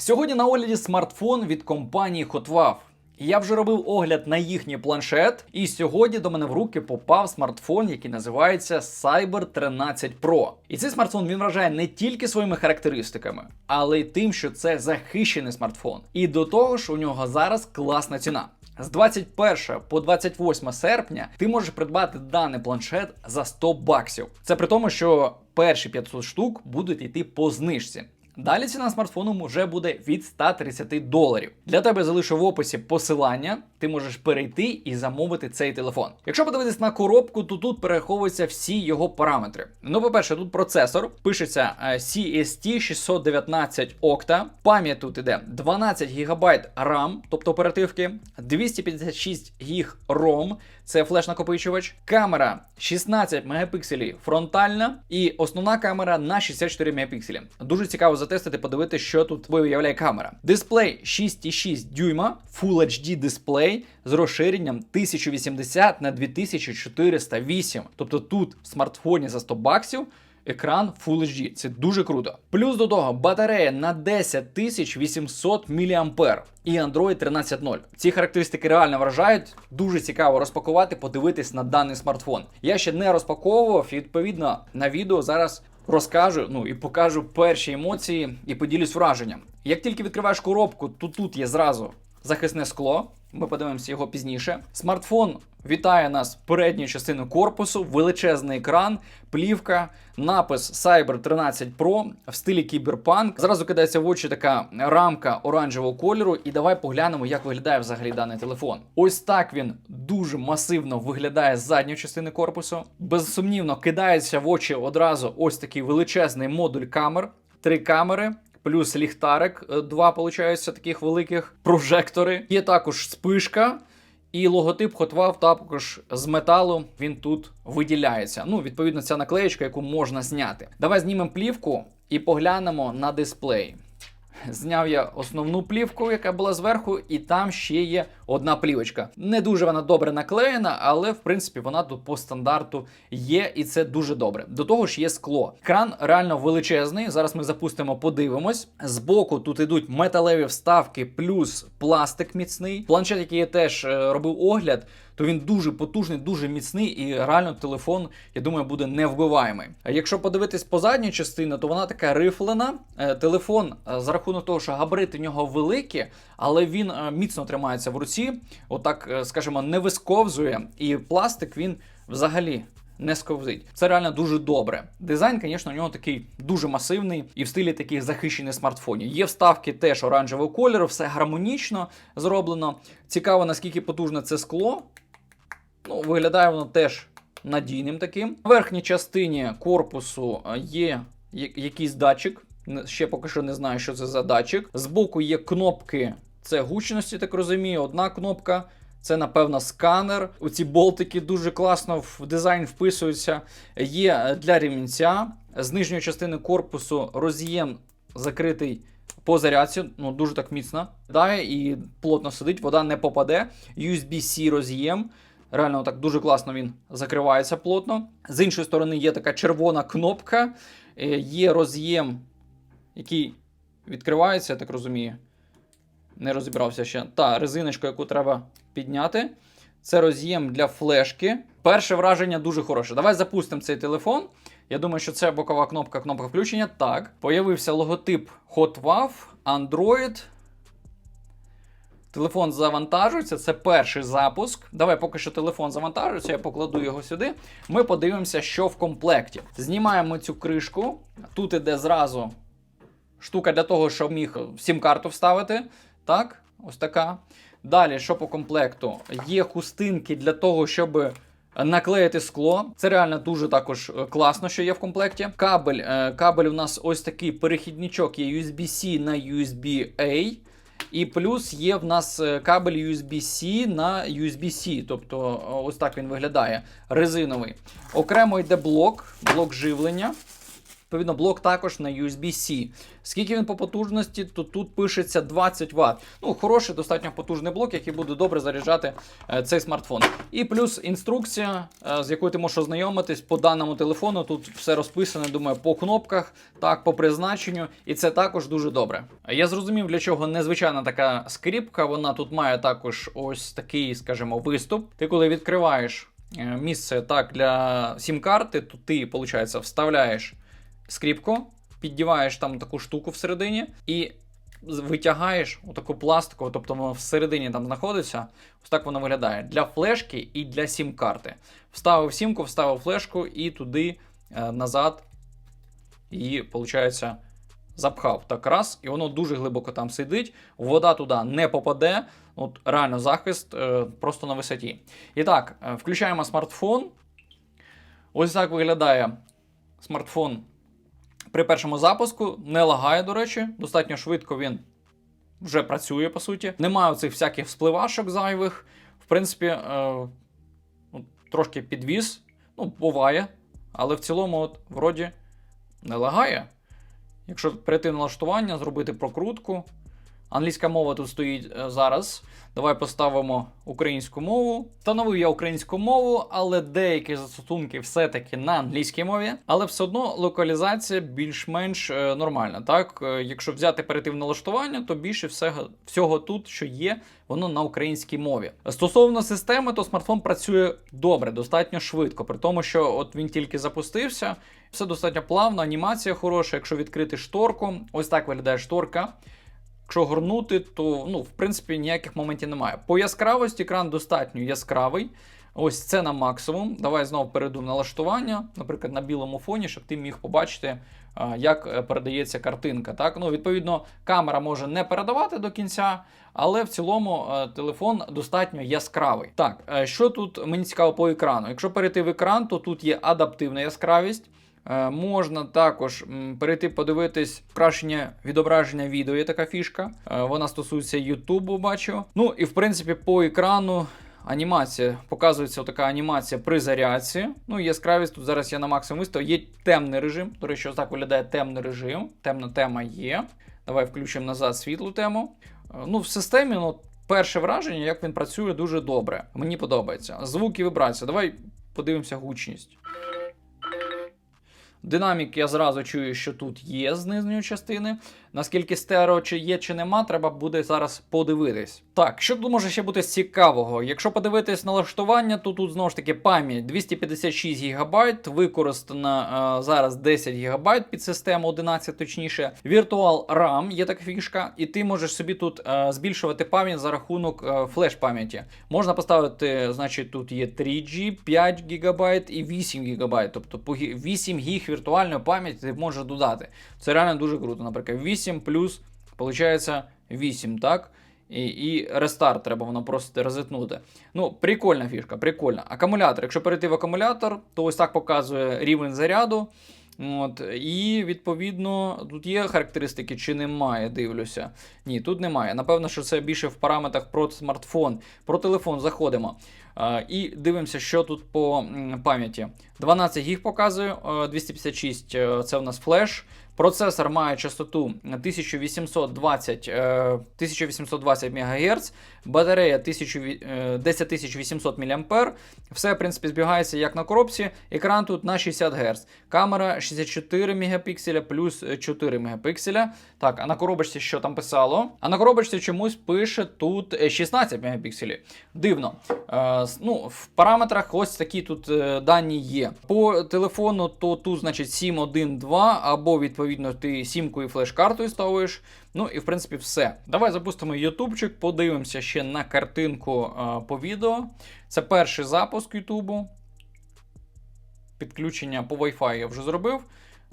Сьогодні на огляді смартфон від компанії Hotwav. Я вже робив огляд на їхній планшет, і сьогодні до мене в руки попав смартфон, який називається Cyber 13 Pro. І цей смартфон він вражає не тільки своїми характеристиками, але й тим, що це захищений смартфон. І до того ж, у нього зараз класна ціна. З 21 по 28 серпня ти можеш придбати даний планшет за 100 баксів. Це при тому, що перші 500 штук будуть йти по знижці. Далі ціна смартфону вже буде від 130 доларів. Для тебе залишу в описі посилання, ти можеш перейти і замовити цей телефон. Якщо подивитись на коробку, то тут перераховуються всі його параметри. Ну, по-перше, тут процесор пишеться CST 619 Octa. Пам'ять тут іде 12 ГБ RAM, тобто оперативки, 256 ГБ ROM, це флеш-накопичувач, камера 16 мегапікселів фронтальна і основна камера на 64 мегапікселі. Дуже цікаво затестити, подивитися, що тут виявляє камера. Дисплей 6,6 дюйма, Full HD дисплей з розширенням 1080 на 2408. Тобто тут в смартфоні за 100 баксів. Екран Full HD. Це дуже круто. Плюс до того батарея на 10800 мА і Android 13.0. Ці характеристики реально вражають. Дуже цікаво розпакувати, подивитись на даний смартфон. Я ще не розпаковував, і відповідно на відео зараз розкажу ну і покажу перші емоції і поділюсь враженням. Як тільки відкриваєш коробку, то тут є зразу захисне скло. Ми подивимося його пізніше. Смартфон вітає нас передньою частиною корпусу, величезний екран, плівка, напис Cyber 13 Pro в стилі кіберпанк. Зразу кидається в очі така рамка оранжевого кольору. І давай поглянемо, як виглядає взагалі даний телефон. Ось так він дуже масивно виглядає з задньої частини корпусу. Безсумнівно кидається в очі одразу ось такий величезний модуль камер, три камери. Плюс ліхтарик, е, два, виходить, таких великих прожектори. Є також спишка, і логотип Хотвав також з металу він тут виділяється. Ну, відповідно, ця наклеєчка, яку можна зняти. Давай знімемо плівку і поглянемо на дисплей. Зняв я основну плівку, яка була зверху, і там ще є одна плівочка. Не дуже вона добре наклеєна, але в принципі вона тут по стандарту є, і це дуже добре. До того ж є скло. Екран реально величезний. Зараз ми запустимо, подивимось. Збоку тут ідуть металеві вставки, плюс пластик міцний. Планшет, який я теж е, робив огляд. То він дуже потужний, дуже міцний, і реально телефон, я думаю, буде невбиваємий. Якщо подивитись по задній частині, то вона така рифлена. Е, Телефон е, за рахунок того, що габарити в нього великі, але він міцно тримається в руці, отак, е, скажімо, не висковзує, і пластик він взагалі. Не сковзить. Це реально дуже добре. Дизайн, звісно, у нього такий дуже масивний і в стилі таких захищених смартфонів. Є вставки теж оранжевого кольору, все гармонічно зроблено. Цікаво, наскільки потужне це скло. Ну, виглядає воно теж надійним таким. В верхній частині корпусу е, є якийсь датчик. Ще поки що не знаю, що це за датчик. Збоку є кнопки, це гучності, так розумію. Одна кнопка. Це, напевно, сканер. Оці болтики дуже класно в дизайн вписуються. Є для ремінця. З нижньої частини корпусу роз'єм закритий по зарядці, ну дуже так міцно. Да, і плотно сидить, вода не попаде. USB-C роз'єм. Реально так дуже класно він закривається плотно. З іншої сторони є така червона кнопка, е, є роз'єм, який відкривається, я так розумію. Не розібрався ще. Та резиночка, яку треба підняти. Це роз'єм для флешки. Перше враження дуже хороше. Давай запустимо цей телефон. Я думаю, що це бокова кнопка, кнопка включення. Так. Появився логотип Hotwav, Android. Телефон завантажується, це перший запуск. Давай, поки що телефон завантажується, я покладу його сюди. Ми подивимося, що в комплекті. Знімаємо цю кришку. Тут іде зразу штука для того, щоб міг сім-карту вставити. Так, ось така. Далі, що по комплекту? Є хустинки для того, щоб наклеїти скло. Це реально дуже також е, класно, що є в комплекті. Кабель. е, Кабель у нас ось такий перехідничок є USB-C на USB-A. І плюс є в нас е, кабель USB-C на USB-C, тобто ось так він виглядає резиновий. Окремо йде блок, блок живлення. Відповідно, блок також на USB-C. Скільки він по потужності, то тут пишеться 20 Вт. Ну, хороший, достатньо потужний блок, який буде добре заряджати е, цей смартфон. І плюс інструкція, е, з якою ти можеш ознайомитись по даному телефону. Тут все розписано, думаю, по кнопках, так, по призначенню, і це також дуже добре. Я зрозумів, для чого незвичайна така скріпка. Вона тут має також ось такий, скажімо, виступ. Ти коли відкриваєш е, місце так для сім-карти, то ти, виходить, вставляєш скріпку, піддіваєш там таку штуку всередині і витягаєш отаку пластику, тобто воно всередині там знаходиться. Ось так воно виглядає для флешки і для сім-карти. Вставив сімку, вставив флешку і туди е, назад її, виходить, запхав так раз, і воно дуже глибоко там сидить. Вода туди не попаде. От реально захист е, просто на висоті. І так, е, включаємо смартфон. Ось так виглядає смартфон при першому запуску. Не лагає, до речі, достатньо швидко він вже працює, по суті. Немає цих всяких вспливашок зайвих. В принципі, е, трошки підвіз. Ну, буває. Але в цілому, от, вроді, не лагає. Якщо перейти налаштування, зробити прокрутку. Англійська мова тут стоїть е, зараз. Давай поставимо українську мову. Встановив я українську мову, але деякі застосунки все-таки на англійській мові. Але все одно локалізація більш-менш е, нормальна. Так, Е, якщо взяти перейти в налаштування, то більше всього, всього тут, що є, воно на українській мові. Стосовно системи, то смартфон працює добре, достатньо швидко, при тому, що от він тільки запустився, все достатньо плавно, анімація хороша. Якщо відкрити шторку, ось так виглядає шторка. Якщо горнути, то ну, в принципі ніяких моментів немає. По яскравості екран достатньо яскравий. Ось це на максимум. Давай знову перейду в налаштування, наприклад, на білому фоні, щоб ти міг побачити, як е, передається картинка. Так? Ну, відповідно, камера може не передавати до кінця, але в цілому е, телефон достатньо яскравий. Так, е, що тут мені цікаво по екрану? Якщо перейти в екран, то тут є адаптивна яскравість. Е, Можна також перейти подивитись покращення відображення відео. Є така фішка. Е, Вона стосується Ютубу, бачу. Ну і в принципі по екрану. Анімація показується така анімація при зарядці. Ну, яскравість тут зараз я на максимум виставив. Є темний режим. До речі, ось так виглядає темний режим. Темна тема є. Давай включимо назад світлу тему. Е, Ну, в системі, ну, перше враження, як він працює, дуже добре. Мені подобається. Звук і вібрація. Давай подивимося гучність. Динамік я зразу чую, що тут є з нижньої частини. Наскільки стерео чи є, чи нема, треба буде зараз подивитись. Так, що тут може ще бути цікавого? Якщо подивитись налаштування, то тут знову ж таки пам'ять 256 ГБ, використана е, зараз 10 ГБ під систему 11 точніше. Virtual RAM є така фішка, і ти можеш собі тут е, збільшувати пам'ять за рахунок е, флеш-пам'яті. Можна поставити, значить, тут є 3G, 5 ГБ і 8 ГБ. Тобто 8 гіг віртуальної пам'яті ти можеш додати. Це реально дуже круто. Наприклад, 8 плюс, виходить, 8, так? І, і рестарт треба воно просто розетнути. Ну, прикольна фішка, прикольна. Акумулятор. Якщо перейти в акумулятор, то ось так показує рівень заряду. От, і відповідно тут є характеристики, чи немає, дивлюся. Ні, тут немає. Напевно, що це більше в параметрах про смартфон. Про телефон заходимо. Е, і дивимося, що тут по пам'яті. 12 гіг показує, е, 256 е, це у нас флеш. Процесор має частоту 1820, е, 1820 МГц, батарея 1000, ві- е, 10800 мАh. Все, в принципі, збігається як на коробці. Екран тут на 60 Гц. Камера 64 Мп плюс 4 Мп. Так, а на коробочці що там писало? А на коробочці чомусь пише тут е, 16 Мп. Дивно. Е, ну, в параметрах ось такі тут е, дані є. По телефону, то тут, значить, 7.1.2, або, відповідно, ти сімкою флеш-картою ставиш. Ну і в принципі все. Давай запустимо ютубчик, подивимося ще на картинку е, по відео. Це перший запуск Ютубу. Підключення по Wi-Fi я вже зробив.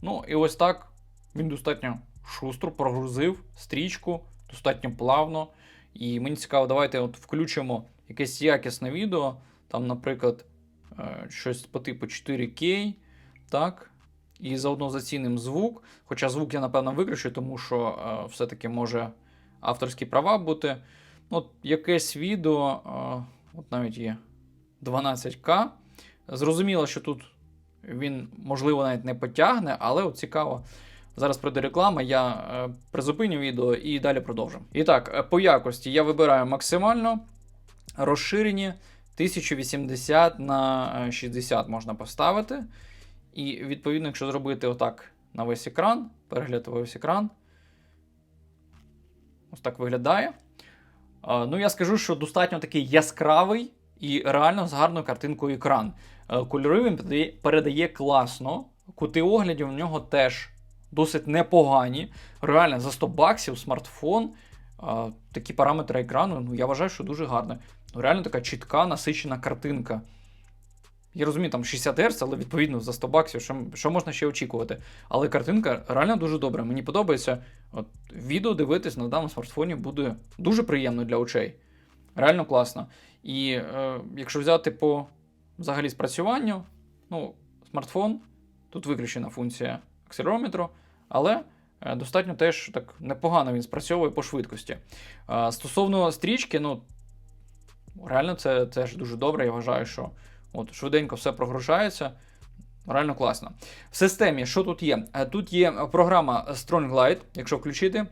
Ну і ось так він достатньо шустро прогрузив стрічку, достатньо плавно. І мені цікаво, давайте от включимо якесь якісне відео. Там, наприклад, е, щось по типу 4К. Так. І заодно зацінимо звук. Хоча звук я, напевно, виключу, тому що е, все-таки може авторські права бути. От якесь відео, е, от навіть є 12К. Зрозуміло, що тут він, можливо, навіть не потягне, але от цікаво. Зараз прийде реклама, я е, призупиню відео і далі продовжимо. І так, е, по якості я вибираю максимально розширені 1080 на е, 60 можна поставити. І відповідно, якщо зробити отак на весь екран, перегляд весь екран. Ось так виглядає. Ну, я скажу, що достатньо такий яскравий і реально з гарною картинкою екран. Е, Кольори він передає, класно. Кути оглядів в нього теж досить непогані. Реально, за 100 баксів смартфон. Такі параметри екрану, ну я вважаю, що дуже гарно. Ну, реально така чітка, насичена картинка. Я розумію, там 60 Гц, але відповідно за 100 баксів, що, що можна ще очікувати? Але картинка реально дуже добра. Мені подобається. От, відео дивитись на даному смартфоні буде дуже приємно для очей. Реально класно. І е, якщо взяти по взагалі спрацюванню, ну, смартфон, тут виключена функція акселерометру, але е, достатньо теж так непогано він спрацьовує по швидкості. Е, стосовно стрічки, ну, реально це теж дуже добре. Я вважаю, що от швиденько все прогружається. Реально класно. В системі, що тут є? Е, Тут є програма Strong Light, якщо включити.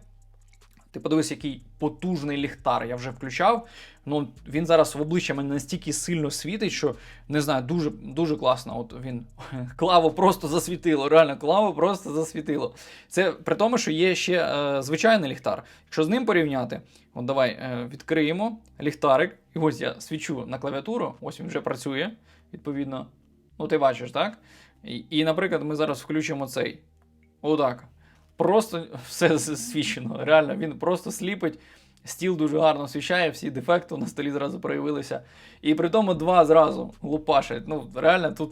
Ти подивись, який потужний ліхтар я вже включав. Ну, він зараз в обличчя мене настільки сильно світить, що не знаю, дуже дуже класно. От він клаву просто засвітило. Реально, клаву просто засвітило. Це при тому, що є ще е, звичайний ліхтар. Якщо з ним порівняти, от давай е, відкриємо ліхтарик. І ось я свічу на клавіатуру, ось він вже працює, відповідно. Ну, ти бачиш, так? І, і наприклад, ми зараз включимо цей. Отак. Просто все засвічено. Реально, він просто сліпить. Стіл дуже гарно освіщає, всі дефекти на столі зразу проявилися. І при тому два зразу лупашать. Ну, реально, тут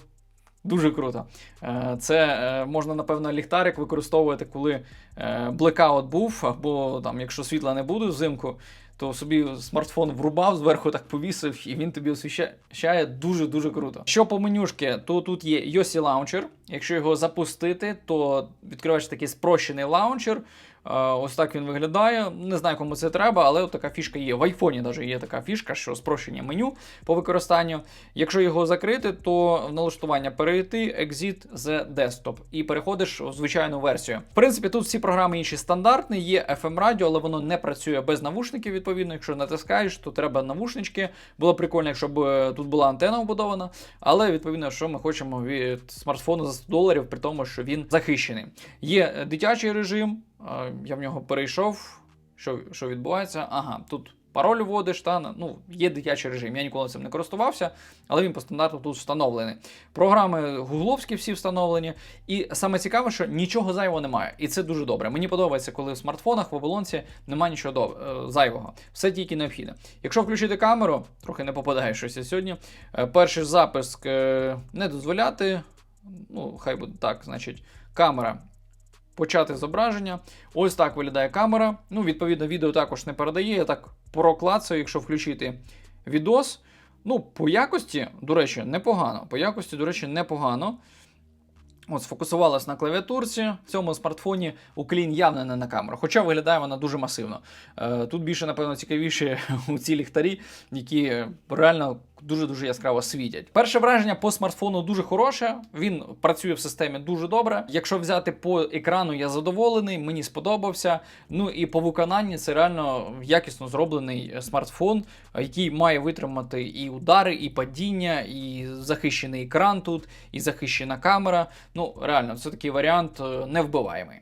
дуже круто. Е, Це е, можна, напевно, ліхтарик використовувати, коли е, блекаут був, або там, якщо світла не буде взимку, то собі смартфон врубав, зверху так повісив, і він тобі освіщає дуже-дуже круто. Що по менюшки, то тут є Yossi Launcher. Якщо його запустити, то відкриваєш такий спрощений лаунчер. Е, Ось так він виглядає. Не знаю, кому це треба, але така фішка є. В айфоні навіть є така фішка, що спрощення меню по використанню. Якщо його закрити, то в налаштування перейти Exit з Desktop і переходиш в звичайну версію. В принципі, тут всі програми інші стандартні, є FM радіо, але воно не працює без навушників. Відповідно, якщо натискаєш, то треба навушнички. Було прикольно, якщо б е, тут була антена вбудована. Але відповідно, що ми хочемо від смартфону за 100 доларів, при тому, що він захищений. Є е, дитячий режим. Я в нього перейшов. Що, що відбувається? Ага, тут пароль вводиш, та ну, є дитячий режим. Я ніколи цим не користувався, але він по стандарту тут встановлений. Програми гугловські всі встановлені. І саме цікаве, що нічого зайвого немає. І це дуже добре. Мені подобається, коли в смартфонах в оболонці немає нічого е, зайвого. Все тільки необхідне. Якщо включити камеру, трохи не попадає щось сьогодні. е, Перший запуск е, не дозволяти. Ну, хай буде так, значить, камера почати зображення. Ось так виглядає камера. Ну, відповідно, відео також не передає. Я так проклацаю, якщо включити відос. Ну, по якості, до речі, непогано. По якості, до речі, непогано. От, сфокусувалась на клавіатурці. В цьому смартфоні уклін явно не на камеру, хоча виглядає вона дуже масивно. Е, тут більше, напевно, цікавіше у ці ліхтарі, які реально дуже-дуже яскраво світять. Перше враження по смартфону дуже хороше. Він працює в системі дуже добре. Якщо взяти по екрану, я задоволений, мені сподобався. Ну і по виконанні це реально якісно зроблений смартфон, який має витримати і удари, і падіння, і захищений екран тут, і захищена камера. Ну, реально, це такий варіант е, невбиваємий.